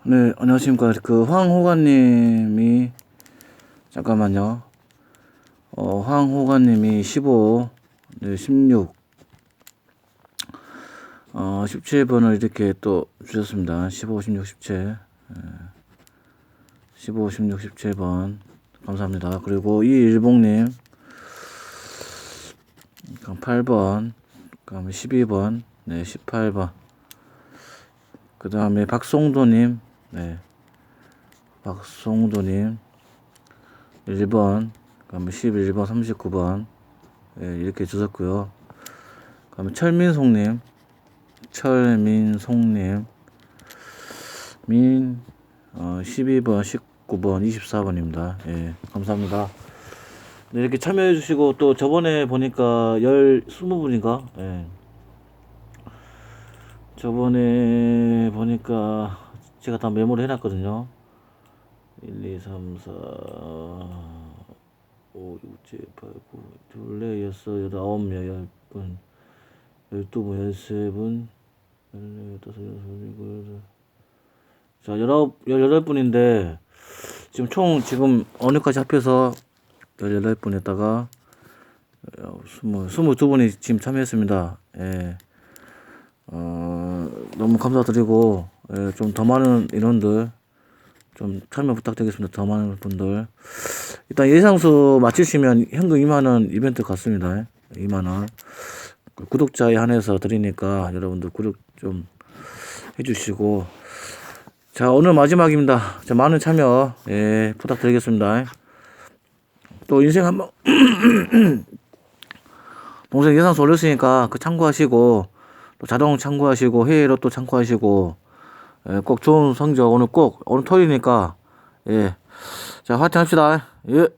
네, 안녕하십니까. 그 황호가님이 잠깐만요. 어, 황호가님이 15, 네, 16, 어, 17번을 이렇게 또 주셨습니다. 15, 16, 17. 예. 15, 16, 17번. 감사합니다. 그리고 이일봉님. 그럼 8번. 그다음에 12번. 네, 18번. 그 다음에 박송도님, 네. 박송도님, 1번, 그 다음에 11번, 39번, 네, 이렇게 주셨고요. 그 다음에 철민송님, 철민송님, 민, 어, 12번, 19번, 24번입니다. 예, 감사합니다. 네, 이렇게 참여해주시고, 또 저번에 보니까 열, 20분인가? 예. 저번에 보니까 제가 다 메모를 해놨거든요. 1, 2, 3, 4, 5, 6, 7, 8, 9, 둘레, 여섯, 여덟, 아홉 명, 열 분, 열두 분, 열세 분, 열네, 열다섯, 여섯, 일곱, 여덟. 자, 열아홉, 열여덟 분인데, 지금 총, 지금 어느까지 합해서 열여덟 분에다가, 어, 스무, 스물두 분이 지금 참여했습니다. 예. 어, 너무 감사드리고, 예, 좀 더 많은 인원들, 좀 참여 부탁드리겠습니다. 더 많은 분들. 일단 예상수 맞추시면 현금 2만원 이벤트 같습니다. 2만원. 그 구독자에 한해서 드리니까 여러분들 구독 좀 해주시고. 자, 오늘 마지막입니다. 자, 많은 참여, 예, 부탁드리겠습니다. 또 인생 한 번, 동생 예상수 올렸으니까 그 참고하시고, 또 자동 참고하시고 회의로 또 참고하시고 예, 꼭 좋은 성적 오늘 꼭 오늘 토요일이니까 예. 자 화이팅 합시다. 예.